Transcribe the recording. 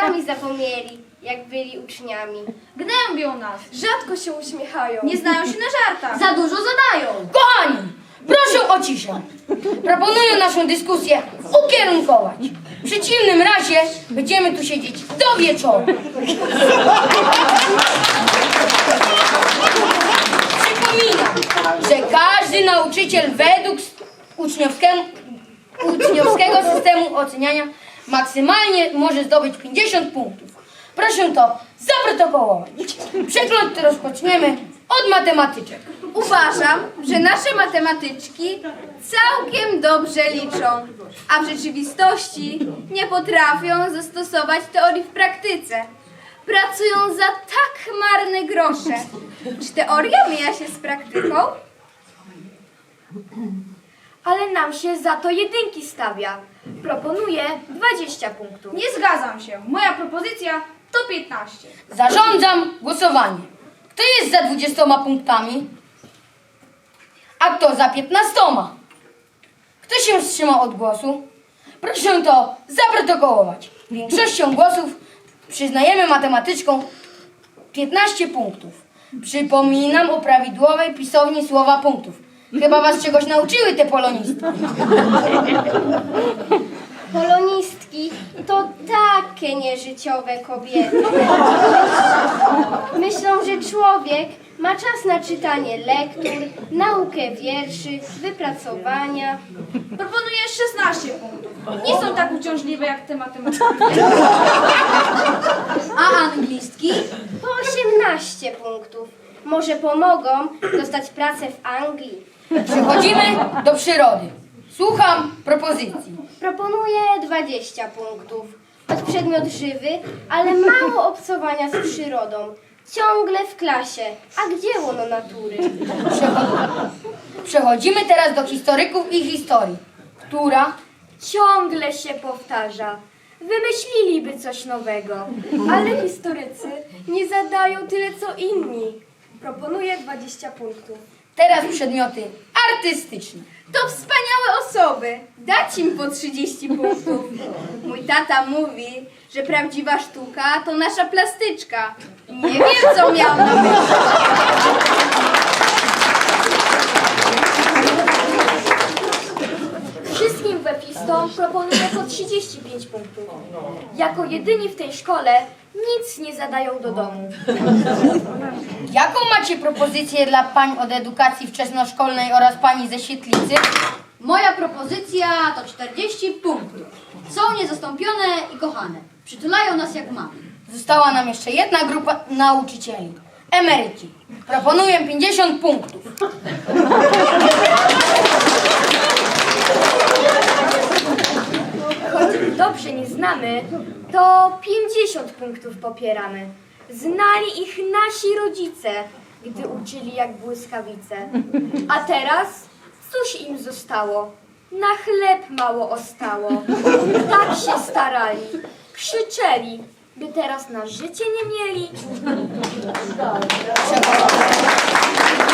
Sami zapomnieli, jak byli uczniami. Gnębią nas. Rzadko się uśmiechają. Nie znają się na żartach. Za dużo zadają. Kochani, proszę o ciszę. Proponuję naszą dyskusję ukierunkować. W przeciwnym razie będziemy tu siedzieć do wieczoru. Przypominam, że każdy nauczyciel według uczniowskiego, uczniowskiego systemu oceniania maksymalnie może zdobyć 50 punktów. Proszę to zaprotokołować. Przegląd rozpoczniemy od matematyczek. Uważam, że nasze matematyczki całkiem dobrze liczą, a w rzeczywistości nie potrafią zastosować teorii w praktyce. Pracują za tak marne grosze. Czy teoria mija się z praktyką? Ale nam się za to jedynki stawia. Proponuję 20 punktów. Nie zgadzam się. Moja propozycja to 15. Zarządzam głosowanie. Kto jest za 20 punktami? A kto za 15? Kto się wstrzymał od głosu? Proszę to zaprotokołować. Większością głosów przyznajemy matematyczkom 15 punktów. Przypominam o prawidłowej pisowni słowa punktów. Chyba was czegoś nauczyły te polonistki. Polonistki to takie nieżyciowe kobiety. Myślą, że człowiek ma czas na czytanie lektur, naukę wierszy, wypracowania. Proponuję 16 punktów. Nie są tak uciążliwe jak te matematyczki. A anglistki? Po 18 punktów. Może pomogą dostać pracę w Anglii. Przechodzimy do przyrody. Słucham propozycji. Proponuję 20 punktów. Choć przedmiot żywy, ale mało obcowania z przyrodą. Ciągle w klasie. A gdzie łono natury? Przecho- Przechodzimy teraz do historyków i historii, która Ciągle się powtarza. Wymyśliliby coś nowego, ale historycy nie zadają tyle co inni. Proponuję 20 punktów. Teraz przedmioty artystyczne. To wspaniałe osoby. Dać im po 30 punktów. Mój tata mówi, że prawdziwa sztuka to nasza plastyczka. Nie wiem, co miał na myśli. Wszystkim wepistom proponuję po 35 punktów. Jako jedyni w tej szkole nic nie zadają do domu. Jaką macie propozycję dla pań od edukacji wczesnoszkolnej oraz pani ze świetlicy? Moja propozycja to 40 punktów. Są niezastąpione i kochane. Przytulają nas jak mamy. Została nam jeszcze jedna grupa nauczycieli. Emeryci. Proponuję 50 punktów. Choć dobrze nie znamy, to 50 punktów popieramy. Znali ich nasi rodzice, gdy uczyli jak błyskawice. A teraz cóż im zostało? Na chleb mało ostało. Tak się starali, krzyczeli, by teraz na życie nie mieli. Przecho-